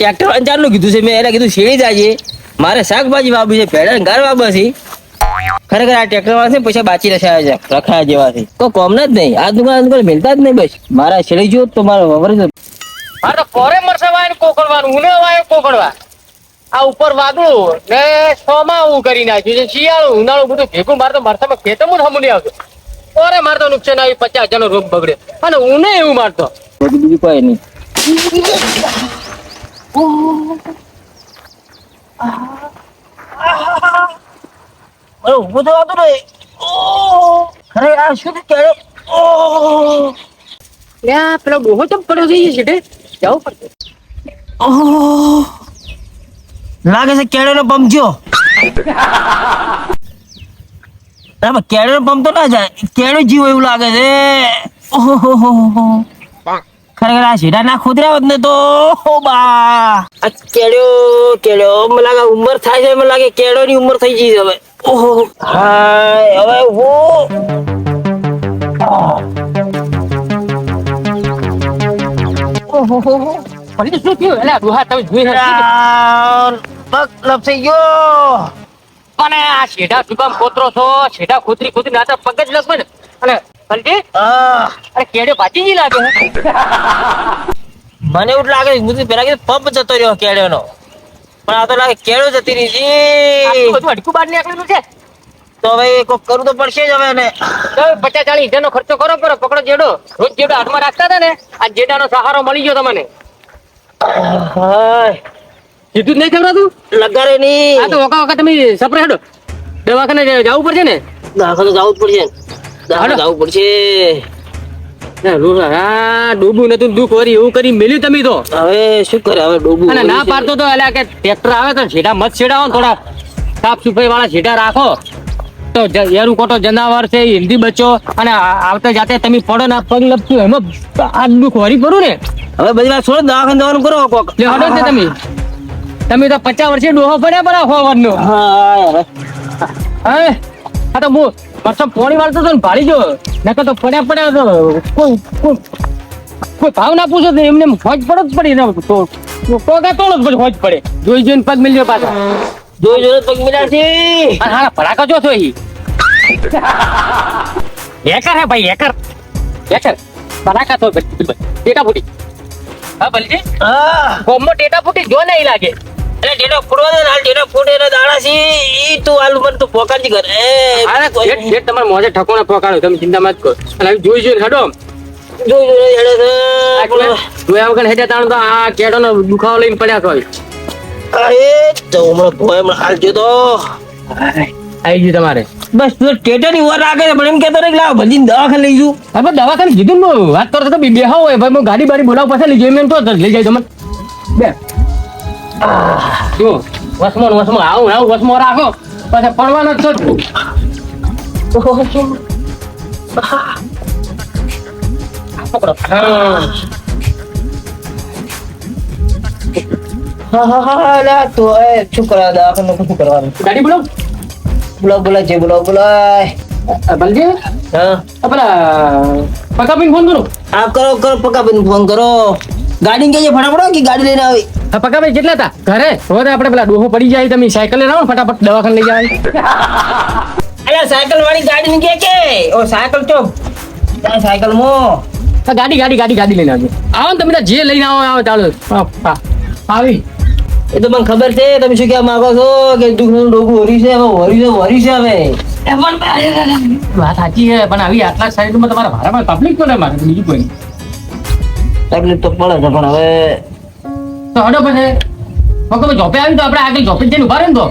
Tractor અંજારનું કીધું છે. મેં એને કીધું શેરી જાય મારે શાકભાજી વાવી છે. ભેડા ઘર વાવવા છે. ખરેખર આ ટ્રેક્ટર વાળા છે પૈસા બાચી રખાયા છે રખાયા જેવા છે તો કોમના જ નહીં. આ દુકાન દુકાન મિલતા જ નહીં બસ. મારા શેરી જો તો મારો વવર જ હા તો પોરે મરસા વાય કોકડવાનું. ઉને વાય કોકડવા. આ ઉપર વાદળું ને સોમાં હું કરી નાખ્યું છે. શિયાળું ઉનાળું બધું ભેગું મારે તો મરસામાં ખેતરમાં હમું નહીં આવતું. પોરે મારે તો નુકસાન આવી પચાસ હજાર નો રોગ બગડે. અને ઉને એવું મારતો. બીજું કોઈ નહીં. મારે ઊભું થવા તો ઓહ! અરે આ શું છે ક્યારે ઓહ! લ્યા પેલો ડોહો ચમ પડ્યો છે સીધે જવું પડશે લાગે છે કેળો પંપ જો કેળો પંપ તો ના જાય કેળો જીવ એવું લાગે છે ઓહોહોહો. ખરેખર આ સીધા ના ખોદરા હોત ને તો બા. આ કેળો કેળો મને લાગે ઉંમર થાય છે મને લાગે કેળો ની ઉંમર થઈ ગઈ છે હવે. ઓહો. હાય હવે હું ઓહો ફરી શું થયું? એટલે ડોહા તમે જોઈ યાર, પગ લપસી ગયો. અને આ શેઢા સુકામ કોતરો છો? છેડા ખોતરી ખોતરી ના તો પગ જ લગવે ને. અને બલજી અરે કેડે પાછી લાગે મને એવું લાગે હું પેલા કે પંપ જતો રહ્યો કેળ્યોનો પણ આ તો લાગે કેળો જતી રહી છે. અડકું બાર નીકળેલું છે. તો હવે કોક કરવું તો પડશે જ હવે ને પચાસ ચાલીસ હજારનો ખર્ચો કરો કરો પકડો જેડો. રોજ જેડો હાથમાં રાખતા હતા ને આ જેડાનો સહારો મળી ગયો તમને. સીધું જ નહીં ખબરાતું લગાડે આ નહીં તો વખા વખા તમે સપરે હેડો. દવાખાને જવું પડશે ને? દવાખાને જવું જ પડશે. જવું પડશે. ના, રો- આ ડૂબું નતું દુઃખ વરી એવું કરી મેલ્યું તમે તો. હવે શું કરે હવે ડૂબું અને ના પાડતો તો એટલે કે ટ્રેક્ટર આવે તો છેડા મત છેડાવો થોડા. સાફ સફાઈ વાળા છેડા રાખો. તો એરું કોટો જનાવર છે હિન્દી બચ્ચો. અને આવતા જાતે તમે પડો ને પગ લપસ્યું એમાં આ દુઃખ વરી પડું ને. હવે બધી વાત છોડો દવાખાન જવાનું કરો કોક. હડો છે તમે. તમે તો પચાસ વર્ષે ડોહો પડ્યા બરાબર હો નો હા. તો હું વર્ષો પોણી વાળતો તો ને ભાળી જો નકર તો પડ્યા પડ્યા તો કોઈ કોઈ ભાવ ના પૂછો તો એમને એમ ફોજ પડો જ પડી ને તો ટોકા તોડો જ ફોજ પડે. જોઈ જોઈને પગ મિલ્યો પાછા. જોઈ જોઈને પગ મિલાર છે. અને હારા ભડાકા જો છો ઈ. હેકર હે ભાઈ હેકર. હેકર. ભડાકા તો બેટા ફૂટી. હા ભલજી. હા. ગોમમાં ટેટા ફૂટી જો નહીં લાગે. એટલે ડેડો ફૂડો દે ને હાલ ડેડો ફૂટે ને દાડા છે ઈ તું આલુ મને તું પોકારજી કર એ અરે જેટ જેટ તમારે મોજે ઠકોણા પકાડો તમે ચિંતા મત કરો. અને જોઈ જોઈને હડો. જોઈ જોઈ હેડે છે જોયા વગર હેડ્યા તાણ તો આ કેડોનો દુખાવો લઈને પડ્યા કોઈ અરે તો હમણાં ભોય હમણાં હાલ જો તો. આવી ગયું તમારે. બસ તું ટેટરની વાર રાખે છે પણ એમ કેતો નહીં લાવ ભજીને દવાખાને લઈ જઉં. હવે દવાખાને કીધું ને વાત કરો તો બે હોય ભાઈ હું ગાડી બાડી બોલાવ પાછા લઈ જઈએ એમ તો લઈ જાય તમે બે. જો વસમો ને વસમો આવું આવું વસમો રાખો પછી પડવાનો જ છો. પકડો હા. હા હા હા અલ્યા તો એ શું કરવા શું કરવાનું ગાડી બોલો. બોલાવ બોલાવ જે બોલો બોલાય આ બલજી? હા. પેલા પકાપીને ફોન કરો. આ કરો કરો પકાભાઈ ફોન કરો. ગાડી કે ફટાફટ કે ગાડી લઈને આવી. હા પકાભાઈ કેટલા હતા? ઘરે? રોજ તો આપણે પેલા ડોહો પડી જાય તમે સાયકલ લઈને આવો ફટાફટ દવાખાને લઈ જાય અલ્યા સાયકલ વાળી ગાડી ની કે કે? ઓ સાયકલ ચો. સાયકલ મો. ગાડી ગાડી ગાડી ગાડી લઈને આવજો. આવો ને તમે જે લઈને આવો આવો ચાલો. આવી. એ તો મને ખબર છે તમે શું કહેવા માંગો છો કે દુઃખનું ડોકું હોરી છે હવે હોરી છે હોરી છે હવે. વાત સાચી છે પણ આવી આટલા સાઈડમાં તમારા ભારામાં પબ્લિક તો મારે બીજું કોઈ નહીં. તકલીફ તો પડે છે પણ હવે તો હડો પછી. પકડો જોપે આવી તો આપણે આગળ જોપે જઈને ઊભા રહે ને તો.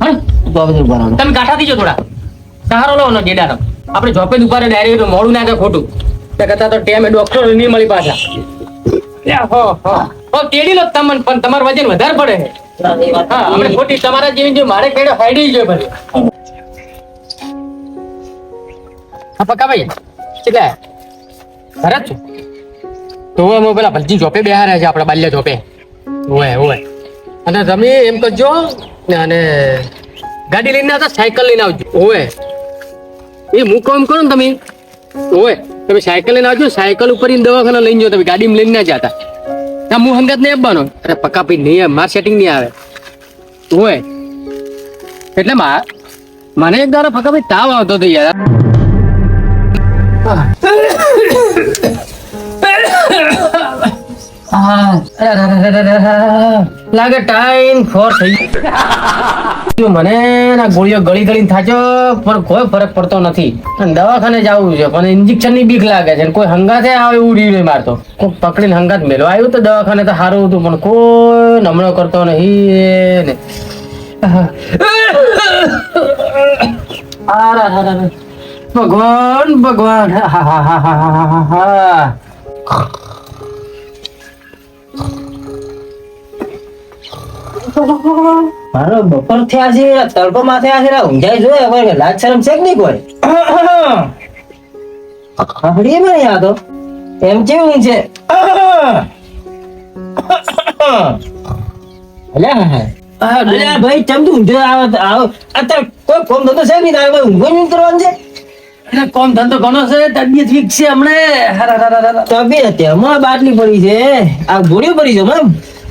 હા તો હવે શું કરવાનું તમે કાંઠા દીજો થોડા. સહારો લો ને ડેડાનો આપણે જોપે જ ઊભા રહે ડાયરેક્ટ મોડું ના ખોટું. તે કરતા તો ટેમ ડોક્ટર નહીં મળી પાછા. હો હો. હો તેડી લો તમને પણ તમારું વજન વધારે પડે. હા આપણે ખોટી તમારા જેવી જો મારે કેડો હાઈડી જોઈએ ભલે હા પક્કા ભાઈ. કેટલા ઘરે છું. તો હવે પેલા ભલજી જોપે બેહાર્યા છે, આપણા બાલ્યા જોપે ઓય ઓય. અને તમે એમ કરજો, અને ગાડી લઈને આવતા, સાયકલ લઈને આવજો. ઓય. એ હું કામ કરો ને તમે. ઓય, તમે સાયકલ લઈને આવજો, સાયકલ ઉપર દવાખાના લઈને જાઓ, તમે ગાડીમાં લઈને ના જતા. ના હું હંગાત નહીં આપવાનો. અરે, પક્કા ભાઈ, નહીં માર સેટિંગ નહીં આવે. ઓય. એટલે મા, મને એક દાડો પક્કા ભાઈ તાવ આવતો હતો યાર. લાગે ટાઈમ ફોર થઈ જો મને ના ગોળીઓ ગળી ગળીને થાચો, પણ કોઈ ફરક પડતો નથી. અને દવાખાને જવું છે, પણ ઇન્જેક્શનની બીક લાગે છે કોઈ હંગાથે આવે એવું નહીં મારતો. કોઈ પકડીને હંગાત મેલો. આવ્યું તો દવાખાને તો સારું હતું, પણ કોઈ નમણો કરતો નહીં. ભગવાન ભગવાન. હા હા હા હા હા હા. મારો બપોર થયા છે તડકો માં થયા છે ઊંઝાઈ જોયે કોઈ લાજ શરમ છે કે નહીં કોઈ? હબડીએ મને યાદ તો. એમ કેવું છે? ભાઈ, ચમ તું ઊંઝો આવે અત્યારે કોઈ કોમ ધંધો છે નહીં, તારે ઊંઘો નહીં કરવાનું છે? એટલે કોમ ધંધો ઘણો છે તબિયત વીક છે હમણે. તબિયત તેમાં બાટલી પડી છે. આ ગોળીઓ પડી છે મેમ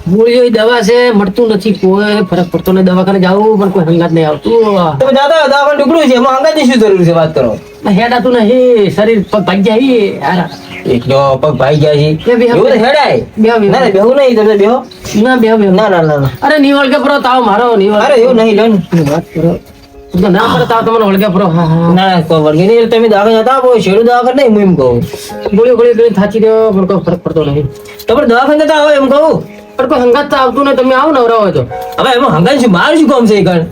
ગોળીઓ દવા છે મળતું નથી કોઈ ફરક પડતો નહીં. દવાખાને જાવું પણ કોઈ હંગાત નહીં આવતું. તમે દાદા દવા ટુકડું છે એમાં હંગાત શું જરૂર છે વાત કરો? હેડાતું નહીં શરીર પગ ભાગ્યા જાય હારા. એકલો પગ ભાઈ ગયા છે. એવું હેડાય. ના ના બેહું નહીં તમે બેહો. ના બે બે ના ના ના ના. અરે નિવાળ કે પરો તાવ મારો ની અરે એવું નહીં લો વાત કરો. તો ના કરતા તમને વળગે પરો ના ના કોઈ વળગે નહીં તમે દવાખાને જતા શેડુ શેડું દવાખાને નહીં હું એમ કહું. ગોળી ગોળી ગોળી થાચી રહ્યો પણ કોઈ ફરક પડતો નહીં. તમે દવાખાને જતા આવો એમ કહું. પણ કોઈ હંગાત આવતું નહીં તમે આવો નવરા હોય તો હવે એમાં હંગાઈ શું મારું શું કામ છે એ કણ?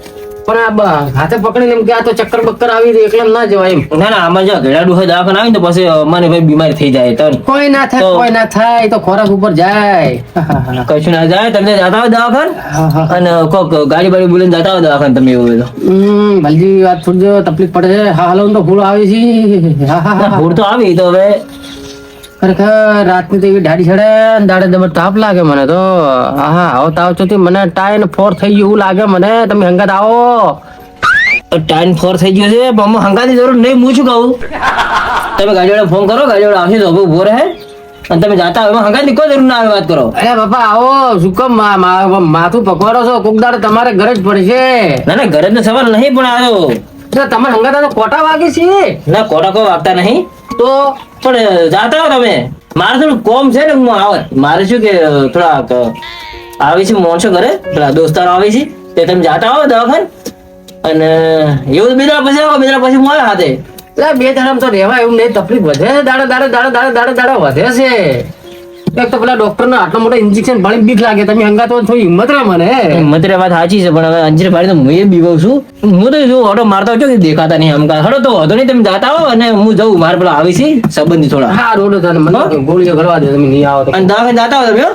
પણ આ હાથે પકડીને એમ કે આ તો ચક્કર બક્કર આવી રહી એકલા ના જવાય એમ. ના ના આમાં જો ગળાડું હોય દવાખાને આવી ને પછી મને ભાઈ બીમારી થઈ જાય તો. કોઈ ના થાય કોઈ ના થાય તો ખોરાક ઉપર જાય. કશું ના જાય તમને જતા હોય દવાખાને. અને કોક ગાડી બાડી બોલીને જતા હોય દવાખાન તમે એવું તો. હમ ભલજી વાત છોડજો તકલીફ પડે છે. હા હાલો તો ફૂલ આવે છે. હા, હા, હા. તો આવી તો હવે. ખરેખર રાતની તો એવી ડાડી ચડે ને દાડે દબર તાપ લાગે મને તો. હા હા આવો તાવ ચોથી મને ટાઈન ફોર થઈ ગયું એવું લાગે મને. તમે હંગાત આવો. ટાઈમ ફોર થઈ ગયો છે. આમાં જરૂર નહીં હું શું કહું? તમે ગાડીવાળા ફોન કરો ગાડીવાળા આવશે તો ઊભો રહે. અને તમે જાતા હવે હંગાની કોઈ જરૂર ના આવે વાત કરો. અરે બાપા આવો. શું કેમ માથું પકવાડો છો? કોક દાડે તમારે ઘરે જ પડશે. ના ના ઘરે તો સવાલ નહીં પણ આવ્યો એટલે હંગાતા તો કોટા વાગે છે. ના કોટા કોઈ વાગતા નહીં. તો? પણ જાતા હો તમે. મારે થોડું કોમ છે ને હું આવત મારે શું કે થોડા આવે છે માણસો ઘરે પેલા દોસ્તારો આવે છે તે તમે જાતા હો દવાખાન. અને એવું બીજા પછી આવો બીજા પછી હું હાથે. એટલે બે ધરમ તો રહેવાય એવું નહીં તકલીફ વધે દાડા દાડા દાડા દાડા દાડા દાડા વધે છે. એક તો પેલા ડોક્ટર ને આટલા મોટા ઇન્જેક્શન ભણી બીક લાગે. તમે હંગાત તો થોડી હિંમત રહે મને મતરે વાત સાચી છે પણ હવે અંજરે ભાઈ તો હું એ બીવાઉં છું. હું તો જો ઓટો મારતો છો કે દેખાતા નહીં હમકા હડો તો વધો નહીં તમે જાતા હો અને હું જઉં. મારે પેલા આવી છે સંબંધી થોડા. હા રોડો તને મને ગોળીઓ કરવા દે તમે નહીં આવો અને દવાખાને જાતા હો તમે?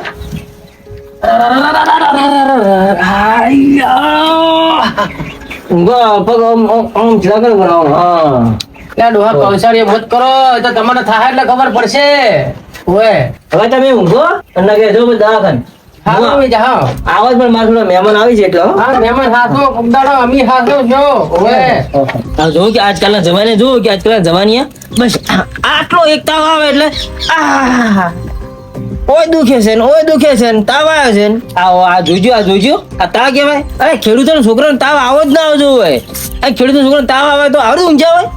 ઊંઘો, પગ આમ આમ આમ બનાવો હા. ત્યાં ડોહા પહોંચાડીએ મત કરો તો તમને થાય એટલે ખબર પડશે. ઓય હવે તમે ઊંઘો અને કે જો બધા દવાખાને. હા હું જાઓ. આવાજ પણ મારા થોડા મહેમાન આવી છે એટલે હા. મહેમાન હાથો કુકદાડો અમી હાથો જો. ઓય. આ જો કે આજકાલના જમાને જો કે આજકાલના જમાનિયા બસ આટલો એક તાવ આવે એટલે આહ! ઓય દુખે છે ને ઓય દુખે છે ને તાવ આવે છે ને. આવો આ જોજો આ જોજો. આ તાવ કહેવાય. અરે ખેડૂતોના છોકરાને તાવ આવો જ ના આવજો હોય આ છોકરા છોકરાને તાવ આવે તો આવડું ઊંઝા હોય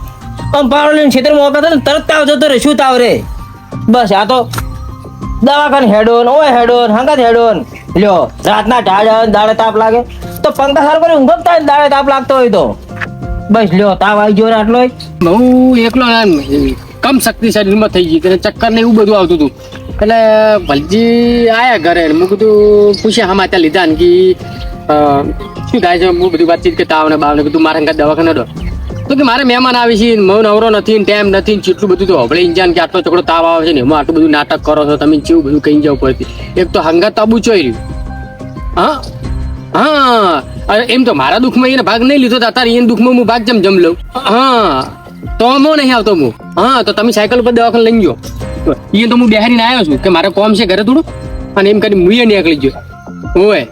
પણ પાવડો લઈને ખેતરમાં ને તરત તાવ જતો રહે શું તાવ રે? બસ, આ તો દવાખાને હેડોન, ઓય હેડોન, હંગત હેડોન. લ્યો, રાતના ઢાળ દાડે તાપ લાગે. તો પંખા સારું કરી ઊંઘ થાય દાડે તાપ લાગતો હોય તો? બસ, લ્યો, તાવ આવી ગયો આટલો હું એકલો કમ શક્તિ શરીરમાં થઈ ગઈ. તેને ચક્કર ને એવું બધું આવતું હતું. એટલે ભલજી આયા ઘરે મેં કીધું, પૂછ્યા હમા ત્યાં લીધા ને કે શું થાય છે? હું બધી વાતચીત કે તાવ ને બાવ ને કીધું, મારે દવાખાને દો તો કે મારે મહેમાન આવી છે ને નવરો નથી ટાઈમ નથી, ને કેટલું બધું તો હબળે ઇન્જાન કે આટલો ચોકડો તાવ આવે છે ને એમાં આટલું બધું નાટક કરો છો, તમે જેવું બધું કહી જાવ પડતી એક તો હંગાત તાબુ ચોઈ રહ્યું. હા? હા. એમ તો મારા દુઃખમાં એને ભાગ નહીં લીધો તાર એને દુઃખમાં હું ભાગ જેમ જમ લઉં. હા. તો મો નહીં આવતો હું હા, તો તમે સાયકલ ઉપર દવાખાને લઈ ગયો એ તો હું બેહારીને આવ્યો છું, કે મારે કોમ છે ઘરે થોડું? અને એમ કરી મુએ નીકળી ગયો. ઓય.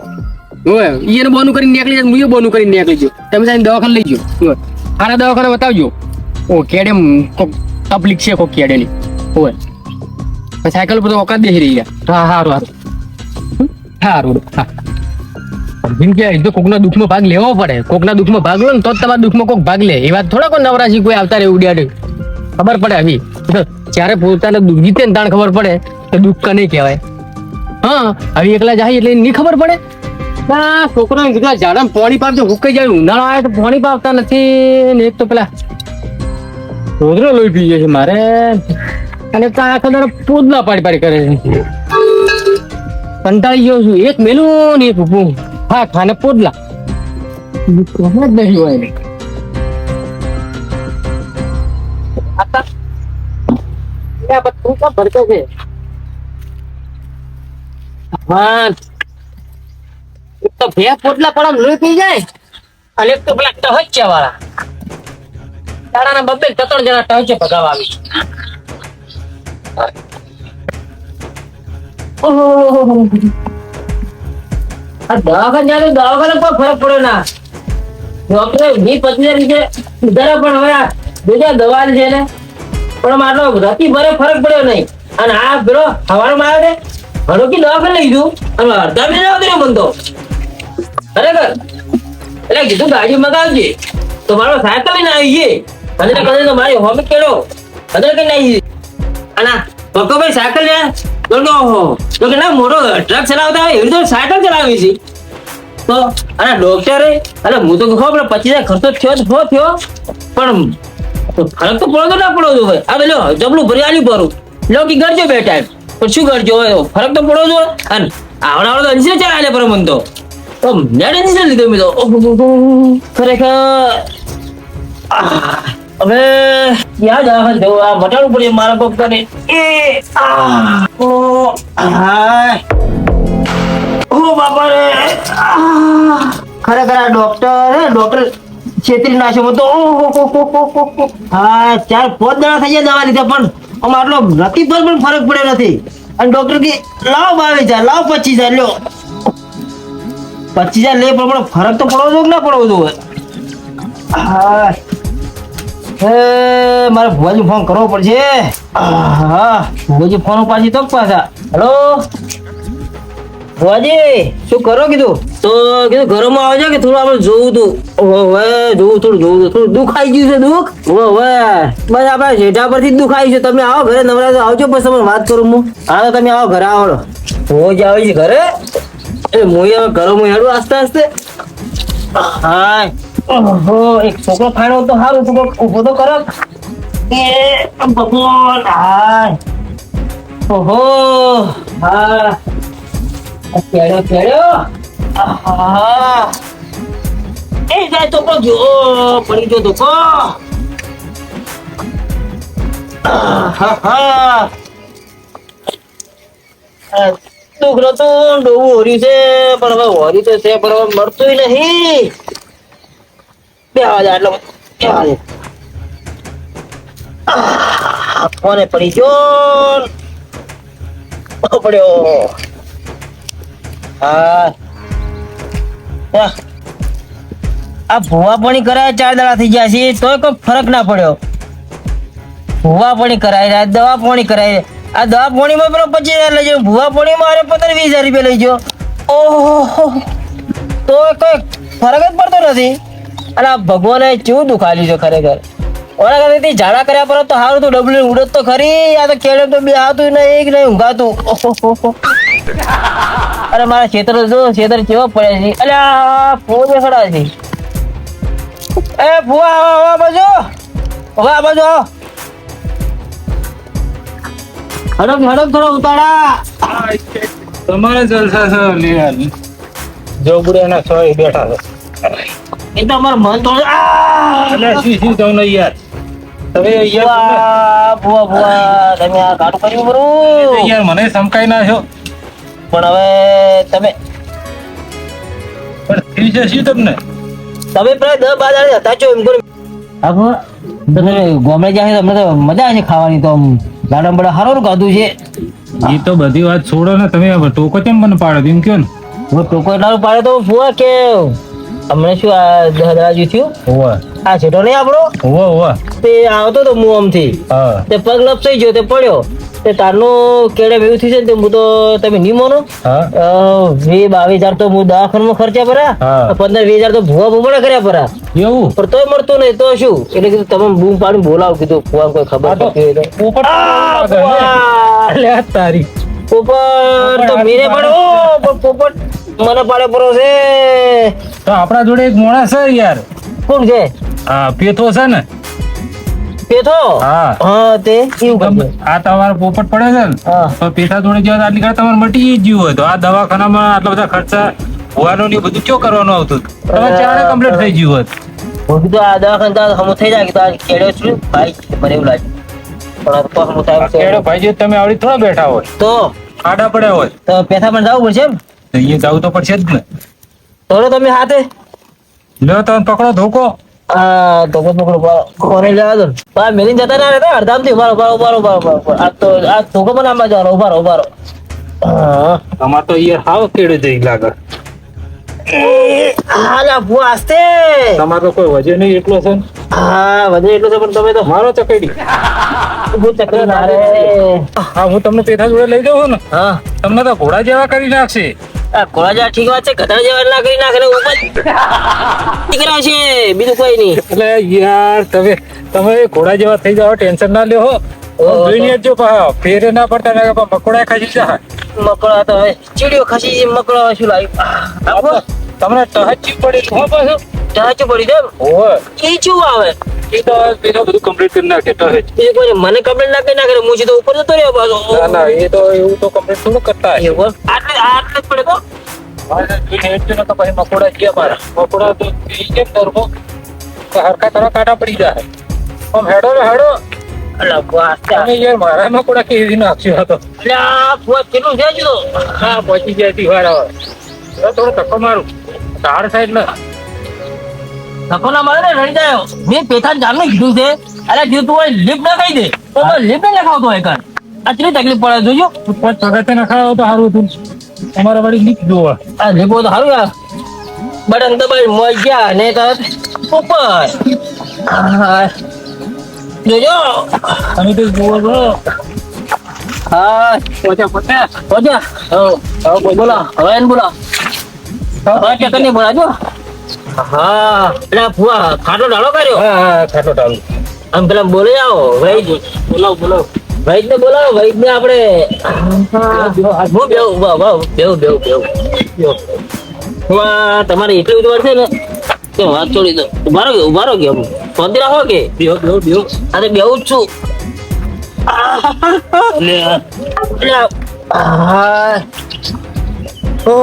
ઓય. એને બોનું કરીને નીકળી જાય મુએ બોનું કરીને નીકળી ગયો. તમે સાહેબ દવાખાને લઈ ગયો ઓય દવાખાને બતાવજો. ઓ કેડે તકલીફ છે કોક કેડેની પછી સાયકલ ઉપર તો ઓકાત બેસી રહી હા, હારું હારું. સારું હા. જેમ કે તો કોકના દુઃખમાં ભાગ લેવો પડે. કોકના દુઃખમાં ભાગ લો ને તો જ તમારા દુઃખમાં કોક ભાગ લે. એ વાત થોડા કોઈ નવરાશી કોઈ આવતા રહે ઉડિયાડે. ખબર પડે આવી. જ્યારે પોતાને દુઃખ જીતે ને તાણ ખબર પડે, તો દુઃખ કને કહેવાય? હા, આવી એકલા જાય એટલે નહીં ખબર પડે. ના છોકરો કીધું ઝાડા પાણી પાવજો હુકાઈ જાય ઉનાળો આવે તો પાણી પાવતા નથી. ને એક તો પેલા રોદરો લોહી પી છે મારે. અને તો આખો દાડો પોદલા પાડી પાડી કરે છે. કંટાળી ગયો છું. એક મેલું ને એક ઉભું હા, ખાને પોદલા. હોય. છે. હા. એક તો બે પોટલા પણ લોહી પી જાય અને એક તો પેલા ટહચ્યા વાળા તારાના બબ્બે ત્રણ જણા ટહચે ભગાવા આવી આ દવાખાને કોઈ ફરક પડ્યો ના. ડોક્ટરે વી પચીસ પણ હવે બીજા દવા છે ને. પણ મારો રતિ ભરે ફરક પડ્યો નહીં. અને આ પેલો હવારમાં આવે છે હડોકી દવાખાને લઈ લીધું અને અડધા મહિના આવતી રહ્યો બંધો. ખરેખર એટલે કીધું ગાડી મગાવજે. તો મારો સાયકલ લઈને આવી ગઈ. કદાચ તો મારી હોમી કેળો. કદાચ કઈ નહીં અને આ પક્કોભાઈ સાયકલ લે. તો કે ઓહો તો કે ના, મોટો ટ્રક ચલાવતા હોય એવી રીતે સાયકલ ચલાવી છે. તો, અને ડોક્ટરે, અને હું તો ખબર પચીસ હજાર ખર્ચો થયો જ થયો. પણ ફરક તો પડતો તો ના પડો હોય. ભાઈ આ તો લ્યો જબલું ભરી ભરું. લો કે કરજો બે ટાઈમ પણ શું કરજો ફરક તો પડો જો અને આવડાવડો તો અંશે ચલાવે પર મન તો તો મેં ટેન્શન લીધો મેં તો ખરેખર હવે યાદ આવે જો આ મટાડવું પડે મારા પપ્પાને એ ઓ, હાય. ઓ બાપા રે! ખરેખર આ ડોક્ટર ડોક્ટર છેતરી નાખ્યો તો ઓહો હો, ચાર, પાંચ દાડા થઈ ગયા દવા લીધા, પણ આમ આટલો નથી પણ ફરક પડ્યો નથી. અને ડોક્ટર લાવ બાવીસ હજાર, લાવ પચીસ હજાર, લ્યો. પચીસ હજાર લે પણ ફરક તો પડવો જોઈએ કે ના પડવો જોઈએ? હા. મારે ભુવાજી ફોન કરવો પડશે. હા ભુવાજી ફોન ઉપાડશે તો પાછા. હેલો ભુવાજી શું કરો કીધું? તો કીધું ઘરમાં આવજો કે થોડું આપણે જોવું તું. હવે જોવું થોડું જોવું થોડું દુઃખ આવી ગયું છે દુઃખ? હવે. બસ આપણે જેઠા પરથી દુઃખ આવી છે. તમે આવો ઘરે નવરા આવજો પછી તમે વાત કરું હું. હા તો તમે આવો ઘરે આવો હું જ આવી છે ઘરે? એ હું હવે ઘરમાં હેડું આસ્તે આસ્તે. હા ઓહો, એક છોકરો ખાણો તો સારું છોકરો ઊભો તો કરો. એ, ભગવાન, હાય. ઓહો હા કેડ્યો આહા. એ જાય તો કો જો, પડી ગયો તો કો હા. આ દુઃખ તો ડોવું હોર્યું છે, પણ હવે હોર્યું તો છે, પણ હવે મળતું નહીં. બે આવાજ આટલો બે પડી ગયો? પડ્યો? હા. આ ભૂવા પાણી કરાય ચાર દાડા થઈ ગયા છે, તોય કોઈ ફરક ના પડ્યો. ભૂવા પાણી કરાય દવા પાણી કરાય. આ દવા પાણીમાં પેલો પચીસ હજાર લઈ જાઉં ભૂવા પાણીમાં મારે પંદર વીસ હજાર રૂપિયા લઈ જાઉં ઓહો. તો કોઈ ફરક જ પડતો નથી. અને આ ભગવાને કેવું દુખાલ્યું છે ખરેખર. ઓલા કરતી ઝાડા કર્યા પર તો સારું તો ડબલ ઉડત તો ખરી. આ તો કેળે તો બે આવતું નહીં કે નહીં ઊંઘાતું. અરે મારા ખેતર જો, ખેતર કેવા પડ્યા છે. અલ્યા ફોન ખડા છે. એ ફુવા, આવો આવો બાજુ. હવે આ બાજુ આવો. હડક હડક થોડો ઉતારા. તમારે જલસા છે લેવાની જો ના છો એ બેઠા છે. એ તો અમારું મન તો આ! એટલે શું શું તમને યાર. તમે યાર ફુવા ફુવા તમે આ કાઢું કર્યું બરો. યાર મને સમકાઈ ના છો પણ હવે તમે પણ થઈ જશે તમને? તમે પ્રાય દસ બાર હતા છો એમ કરો હા તમે ગોમડે જાય તમને તો મજા આવે છે ખાવાની તો આમ. ગાડા બડા હારો કાધું છે. એ તો બધી વાત છોડો ને તમે ટોકો કેમ મને પાડો એમ કયો ને? હું ટોકો એટલાનું પાડે તો ફુવા કે? અમને શું આ દહ થયું? હોવા. આ છેટો નહીં આપણો? હોવા હોવા. તે આવતો તો મું આમથી. તે પગ લપસાઈ ગયો તે પડ્યો. તે તારનું કેડે એવું થયું છે ને હું તો તમે નહીં માનો. અ, બાવીસ હજાર તો હું દવાખાનામાં ખર્ચા ભરા પંદર વીસ હજાર તો ભૂવા ભૂમણા કર્યા પરા. એવું? પણ તોય મળતું નહીં તો શું? એટલે કીધું તમે બૂમ પાડીને બોલાવો કીધું ભૂવા કોઈ ખબર આ તો પડતી હોય તો. પોપટ આ, લાગે ને. ફુવા! અલ્યા તારી. પોપટ તો મેરે પણ ઓ પોપટ મને પાડે પરો છે તો આપણા જોડે એક મોણા છે યાર. કોણ છે? હા પેથો છે ને. પેથો હા. તે એવું આ તમારો પોપટ પડે છે ને તો પેથા જોડે જવા આટલી ઘડી તમારે મટી ગયું હોય તો આ દવાખાનામાં આટલા બધા ખર્ચા હોવાનો ને બધું ક્યો કરવાનું આવતું? તમે ચારે કમ્પ્લીટ થઈ ગયું હોત. હું કીધું આ દવાખાને હમું થઈ જાય કે તો આ કેળ્યો છું. ભાઈ મને એવું લાગે પણ તો હમું થાય છે. કેળો ભાઈ જે તમે આવડી થોડા બેઠા હોય તો? આડા પડ્યા હોય. તો પેથા પણ જવું પડશે એમ? તો અહીંયા જવું તો પડશે જ ને. તો તમે હાથે. લ્યો તમે પકડો ધોકો. આ તો પકડો કોને લેવા દો. બા મેલીને જતા ના રહેતા? અડધામથી ઉભારો ઉભારો ઉભારો ઉભારો ઉભારો આ તો આ ધોકો મને આમાં જવાનો ઉભારો ઉભારો હા. તો યાર હાવ કેળો જઈ લાગે. હા ભૂ આસ્તે. તમારે તો કોઈ વજન નહીં એટલો છે હા વધુ એટલું છે પણ તમે તો મારો ચકડી. ના હા હું તમને પેથા જોડે લઈ જાઉં ને? હા. તમને તો ઘોડા જેવા કરી નાખશે. આ કોળા જેવા ઠીક વાત છે ગધેડા જેવા ના કરી નાખે ઉપર દીકરા છે બીજું કોઈ નહીં. એટલે યાર તમે તમે ઘોડા જેવા થઈ જાઓ ટેન્શન ના લ્યો જોઈને જો ફેરે ના પડતા ને મકોડા ખાઈ જાય મકોડા તો ચીડિયો ખસી મકોડા શું લાગ્યું તમને ટહચી પડી હો પાછું. ચાચું પડી જાય ઓવે. એ શું આવે? એ તો પેલો બધું કમ્પ્લીટ કરી નાખે તો બીજું કોઈ મને કમ્પ્લેન ના કરી નાખે હું સીધો ઉપર જતો રહ્યો પાછો. ના ના એ તો એવું તો કમ્પ્લીટ થોડું કરતા. એવું આટલે આટલે જ પડે તો? તો પછી મકોડા ગયા મારા. મકોડા તો એ કેમ કે હરખા તારા કાંટા પડી જાય. આમ હેડો ને હેડો. અલા વાહ તમે યાર મારા મકોડા કેવી નાખ્યો હતો અલા ફોન કેટલું છે હા પહોંચી જાય હવે હવે થોડો ધક્કો મારું. તાર સાઈડ ને. ધક્કો ના મારે રડી જાય. મેં પેથાન જામનું કીધું છે. અરે જો તું હોય લિફ્ટ ના કહી દે. તો લિફ્ટ ના લખાવતો હોય કાન આટલી તકલીફ પડે જોજો. પાંચ પગાતે નખાયો તો સારું હતું. અમારા વાળી લીક જોવા. આ લીપો તો સારું યાર બટન દબાઈ મોઈ ગયા ને તરત ઉપર. જોજો. તમે તો જોવો છો. હા. પોચા પોચા પોચા હવે. બોલો. હવે બોલો. હવે કે તને બોલાજો. હા ફુવા ખાટો ડાળો કર્યો? હા હા ખાટો ડાળો આમ પેલા બોલે આવો વૈદ બોલાવ બોલાવ. વૈદ ને બોલાવો વૈદ ને આપણે હું. બેવ બેવ બેવ બેવ ફુવા તમારે એટલું બધું વાર છે ને? કે વાત છોડી દો. ઊભા રહો ઊભા રહો કે ફોન રાખો કે? બેહો બેવ બેવ અરે બેવું જ છું. લે હા. ઓ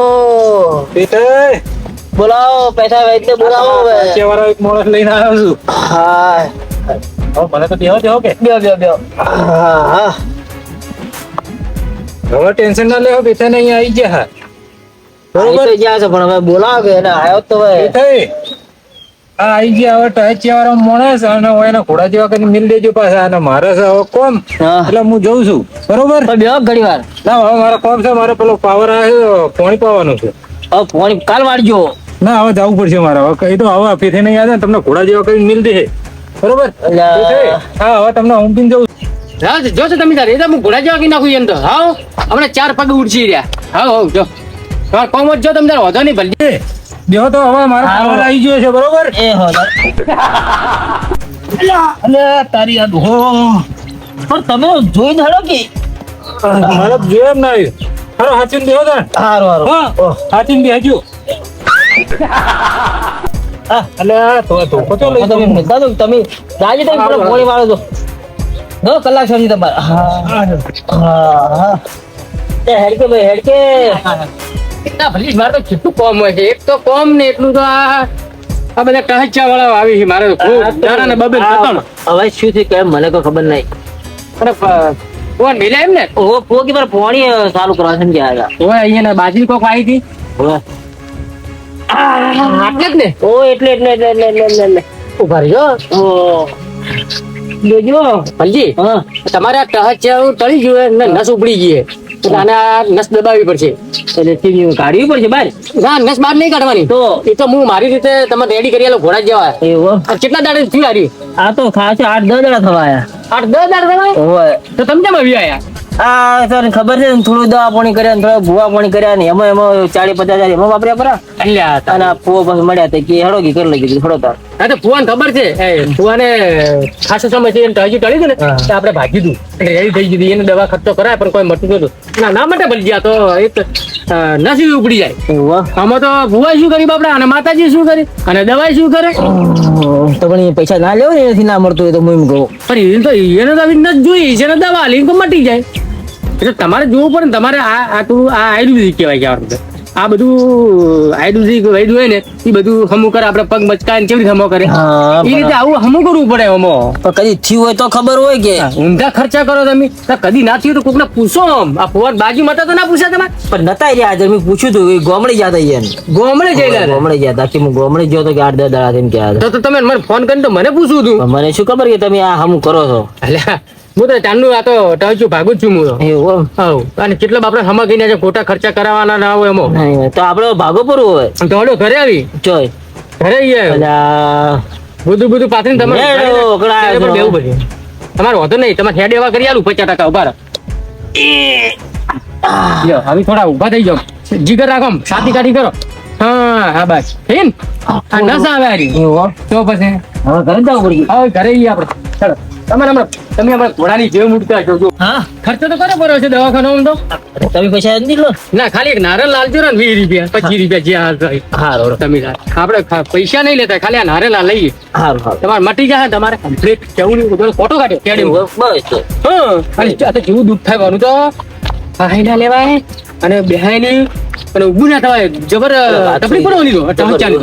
પેટે બોલાવો પૈસા વૈદ ને બોલાવો હવે. વાળો એક માણસ લઈને આવ્યો છું. હા. હવે મને તો બેહો દેહો કે? બેવ બેવ બેવ હા હા. હવે ટેન્શન ના લેવો બેઠા ને અહીંયા આવી ગયા હા. બરોબર? તો છે પણ હવે બોલાવો કે એને આવ્યો તો હવે. બેઠા આ આવી ગયા હવે ટચ વાળો માણસ અને હું એના ઘોડા જેવા કરીને મિલ દેજો પાછા અને મારે છે હવે કોમ. એટલે હું જઉં છું. બરોબર? બે ઘણી વાર. ના હવે મારો કોમ છે મારે પેલો પાવર આવે છે પાણી પાવાનું છે. હવે ફોન કાલ વાળજો. ના હવે જવું પડશે મારે. હવે કઈ તો હવે ફેથે નહીં ને તમને ઘોડા જેવા કઈ મિલ દે બરોબર હા હવે તમને ઊંઘીને જવું હા જો છો તમે તારે. એ તો હું ઘોડા જેવા કઈ નાખું એમ તો. હા હમણાં ચાર પગ ઉડસી રહ્યા. હા હા જો. તમારે કોમ જ જો તમે તારે. વધો નહીં ભલે. બેહો તો હવે મારા હા. આવી ગયો છે બરોબર? એ હો અલે તારી આ હો. પણ તમે જોઈને હડો કે? મારે જોયે એમ ના આવ્યું હારો હાચીને બેહો તાણ હારું હારું. હા હાચીને બેહજો કલાક સમજી તમારે. કેટલું કોમ હોય છે. એક તો કોમ ને એટલું તો આ આ બધા ટહચ્યા વાળા આવી છે. મારે ખૂબ દાડા ને બબે હવે શું થયું કેમ મને કોઈ ખબર નહીં. અને પ- મિલે એમ ને ઓ પોકી પર પોણી ચાલુ કરવા સમજ્યા હતા ઓય અહીંયા બાજી કોક આવી હતી. હવે આટલે જ ને? ઓ એટલે એટલે એટલે એટલે એટલે એટલે ઊભા રહેજો ઓ. જોજો. ભલજી હા. તમારે આ ટહચ્યા તળી ગયું ને નસ ઉપડી ગઈ. એટલે આને આ નસ દબાવવી પડશે. એટલે ટીવી કાઢવી પડશે બાર ના નસ બહાર નહીં કાઢવાની. તો? એ તો હું મારી રીતે તમે રેડી કરી આલો ઘોડા જેવા. એવો કેટલા દાડે થયું હારી આ તો ખાસ આઠ દસ દાડા થવા આયા. આઠ દસ દાડા થવા તો તમે કેમ આવી આયા? આ તને ખબર છે ને થોડું દવા પાણી કર્યા ને થોડા ભૂવા પાણી કર્યા ને એમાં એમાં ચાલીસ પચાસ હજાર એમાં વાપર્યા પરા? અલ્યા અને આ ફૂવો બસ મળ્યા તે કે હેડો કે કરી લઈ કીધું થોડો તાર. હા તો ફુવાને ખબર છે. એ ફુવાને ખાસો સમયથી હજી ટળી ગયું ને તો આપણે ભાગી દઉં એટલે રેડી થઈ ગઈ એને દવા ખર્ચો કરાય પણ કોઈ મટતું નતું ના ના માટે ભલી ગયા તો એક નસીબ ઉપડી જાય. આમાં તો ભુવા શું કરી બાપડા? અને માતાજી શું કરી અને દવા શું કરે તો પણ એ પૈસા ના લેવો ને એનાથી ના મળતું હોય તો હું એમ કહું. પણ એને તો એને તો નથી જોઈ છે દવા લઈને તો મટી જાય. એટલે તમારે જોવું પડે ને તમારે આ આટલું આ આયુર્વેદિક કહેવાય કે આપણે. આ બધું આયુર્વેદિક વૈદ હોય ને એ બધું હમું કરે આપણે પગ મચકાય કેવી રીતે હમો કરે? એ રીતે આવું હમું કરવું પડે હમો. કદી થયું હોય તો ખબર હોય કે. ઊંધા ખર્ચા કરો તમે. કદી ના થયું તો કોકને પૂછો આમ. આ ફોર બાજુ માતા તો ના પૂછ્યા તમે પણ નતા રહ્યા આજે મેં પૂછ્યું તું ગોમડે ગયા હતા યાર ગોમડે જઈ ગોમડે ગયા હતા. કે હું ગોમડે ગયો તો કે આઠ દસ દાડા થઈને ગયા તો તો તમે મને ફોન કરીને તો મને પૂછું હતું મને શું ખબર કે તમે આ હમું કરો છો? અલ્યા હું તો ચાંદનું આ તો ટાંચું ભાગું છું હું એવું હવ અને કેટલા બાપડા હમા ગઈને જે ખોટા ખર્ચા કરાવવાના ના હોય એમો. તો આપડે ભાગો પડવું હોય. તો હળો ઘરે આવી? ચોય. ઘરે આવી બધું બધું પાથરીને તમારે હેડો, ઘરે ઓકળા પણ છો. બેવું પડે. તમારે વાંધો નહીં તમારે હેડ એવા કરી આલું પચાસ ટકા ઊભા હવે થોડા ઊભા થઈ જાઓ. જીગર રાખો આમ, કાઢી કરો. હા હા બસ. નસ આવે? તો પછી? હવે ઘરે જવું પડી. હવે ઘરે જઈએ આપણે. ચાલો. તમારે હમણાં તમે હમણાં ઘોડાની જેવ મૂકતા છો જો. હા ખર્ચો તો કરો પડ્યો છે દવાખાનામાં તો. તમે પૈસા નથી લો. ના ખાલી એક નારિયેળ લાલજો ને વીસ રૂપિયા પચીસ રૂપિયા જે હાલ થાય. તમે આપણે પૈસા નહીં લેતા ખાલી આ નારેલા લઈએ. હારું હારું. તમારે મટી જાય તમારે કમ્પ્લીટ કેવું નહીં બધો ફોટો કાઢ્યો કેડી બસ હા અને જેવું દુઃખ થાય તો. ખાઈ ના લેવાય અને બેહાય નહીં અને ઊભું ના થવાય. જબર તકલીફ પડવાની તો ચાલી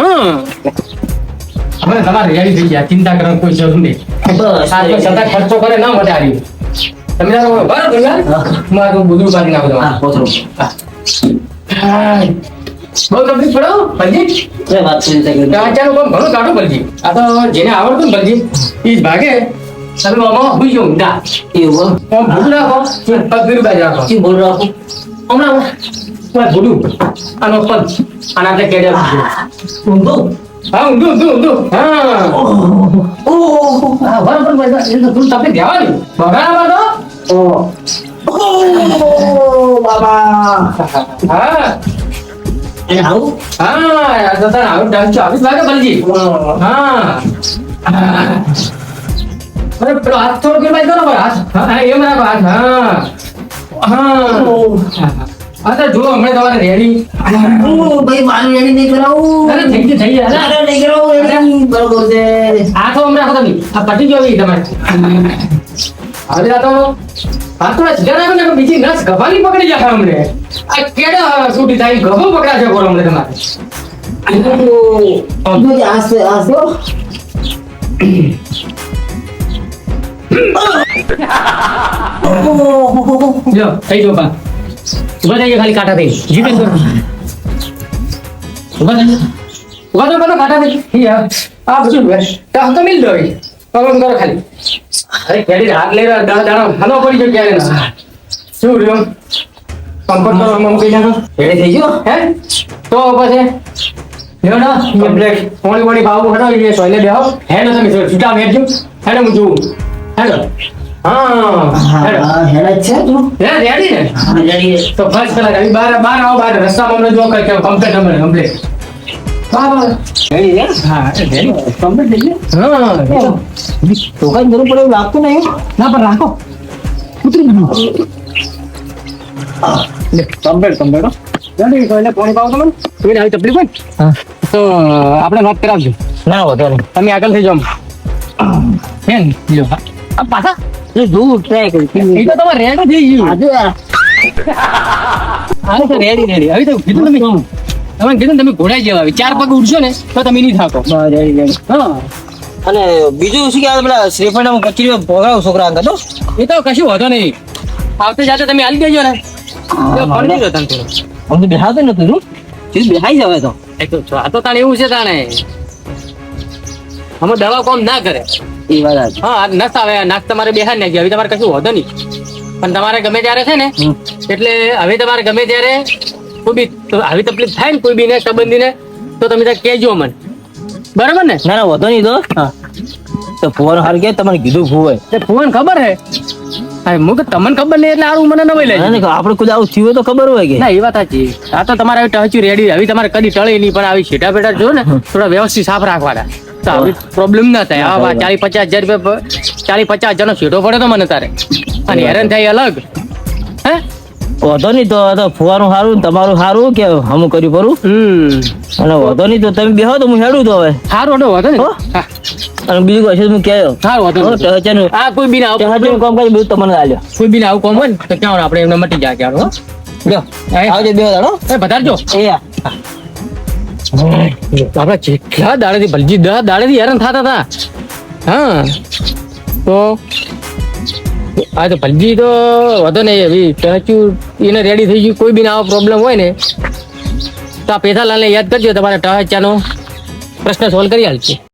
હા. હવે તમારે રેડી થઈ ગયા ચિંતા કરવાની કોઈ જરૂર નહીં. તો સતત ખર્ચો કરે ના મજા આવી તમે તારો બરાબર મારું હું. બધું કાઢી નાખું તમારે. કોથળું. બહુ તકલીફ પડો ભલજી. જે વાત છે કાઢો આ તો જેને આવડતું ને ભલજી એ જ ભાગે. તમે મામા ભૂઈ જાઓ. ઊંધા એવું હો? આમ ભૂલું રાખો પગ બાજુ રાખો. શું રાખું? હમણાં હમણાં ભૂલું. આનો પગ આના કેડે ઊંધું? હા ઊંધું ઊંધું ઊંધું હા. ઓહ. હા બરાબર બરાબર એ તો તું તકલીફ દેવાની. બગાડામાં તો? ઓહો. બાબા. હા. એ આવું? હા આ તો તારે આવું ડાન્સ ચોવીસ લાગે બલજી હા. અરે પેલો હાથ થોડો બાજુ કરો. બરાબર હાથ. હા હા, એમ રાખો હાથ. હા હા. તો જુઓ હમણાં તમારે રેડી ઓહ, ભાઈ મારું રેડી નહીં કરાવું. અરે થઈ ગયું થઈ ગયું. અરે નહીં કરાવું બરોબર છે. આ તો હમણાં રાખો તમે આ પટી ગયો તમારે. હવે આ તો આ તો સીધા રાખો ને બીજી નસ ગભાની પકડી જાય અમને આ કેડા છૂટી થાય ગભો પકડા છે બોલો હમણે તમારે. ઓહ, આસ્તે આસ્તે જો થઈ ગયો બા. ઊભા થઈ ગયો ખાલી કાંટા થઈ જીતે ઊભા થઈ ઊભા તો કરો કાંટા થઈ આ બધું તો તો મિલ દો પગમ કરો ખાલી અરે કેડી હાથ રહ્યો દાડા દાડા હાલો પડી ગયો ક્યારે શું રહ્યો કમ્ફર્ટ કરો મમ કઈ નાખો રેડી થઈ ગયો હે તો પછી લ્યો ના કમ્પ્લેટ પોણી પોણી ભાવ હટો એ સોયલે બેહો હેડો તમે છૂટા મેટજો હેડો હું જોઉં હેડો રાખો. ઉતરી કમ્પ્લીટ કમ્પ્લીટ તકલીફ હોય? તો આપણે વાત કરાવજો. ના વધારે તમે આગળ થઈ જાઓ. હે ને લ્યો. હા. આ પાછા એ જોવું ટ્રાય કરી એ તો તમારે રેડી થઈ ગયું. આજે આ. તો રેડી રેડી હવે તો કીધું તમે. તમે કીધું તમે ઘોડાઈ જેવા ચાર પગ ઉડશો ને તો તમે નહીં થાકો. રેડી રેડી હા. અને બીજું શું કે પેલા શ્રીફળ કચરી ભોગાવ છોકરા અંગા તો એ તો કશું વાંધો નહીં. આવતે જાતે તમે હાલી દેજો ને. ફોન કરજો તને થોડો. આમ તો. બેહાતો નતું તું બેહાઈ જવાય તો. એ તો આ તો તાણે એવું છે તાણે. આમાં દવા કોમ ના કરે. એ વાત. હા નસ આવે નાક તમારે બેહાર નાખી. હવે તમારે કશું હોતો નહીં. પણ તમારે ગમે ત્યારે છે ને એટલે હવે તમારે ગમે ત્યારે કોઈ બી આવી તકલીફ થાય ને કોઈ બી ને સંબંધીને તો તમે ત્યાં કહેજો મને બરાબર ને? ના ના હોતો નહીં તો. તો ફોન હાર કે તમારે કીધું ફોન હોય. તે ફોન ખબર હે? હા મુક તમને ખબર નહીં એટલે આવું મને નવાઈ લે આપણે ખુદ આવું થયું તો ખબર હોય કે. ના એ વાત સાચી. આ તો તમારે હવે ટહચ્યું રેડી હવે તમારે કદી ટળે નહીં પણ આવી છેટા પેટા જો ને થોડા વ્યવસ્થિત સાફ રાખવાના. આવી પ્રોબ્લેમ ના થાય. આ ચાલીસ પચાસ હજાર રૂપિયા ચાલીસ પચાસ હજાર નો છેટો પડે તો મને તારે. અને હેરાન થાય. અલગ. હે? વધો નહીં તો તો ફુવાનું સારું તમારું સારું કે હમું કર્યું પરું હમ. અને વધો નહીં તો તમે બેહો તો હું હેડું તો હવે. સારું હતો વધો ને અને બીજું કશું હું કહેયો સારું વાંધો હો, આ કોઈ બી આવું. ટહચાનું કામ કરી બધું તમને આલ્યો. કોઈ બી આવું કોમ હોય ને તો ક્યાં આપણે એમને મટી જાય ક્યાં હો. આવજો બેહો દાડો એ વધારજો એ. આપણે જેટલા દાડેથી, ભલજી, દસ દાડેથી હેરાન થતા હતા. હા. તો આ તો ભલજી તો વધો નહીં, એવી ટહચ્યું એને રેડી થઈ ગયું. કોઈ બી આવો પ્રોબ્લેમ હોય ને, તો આ પેથાલાલને યાદ કરજો તમારે ટહચ્યાનો પ્રશ્ન સોલ્વ કરી આલશે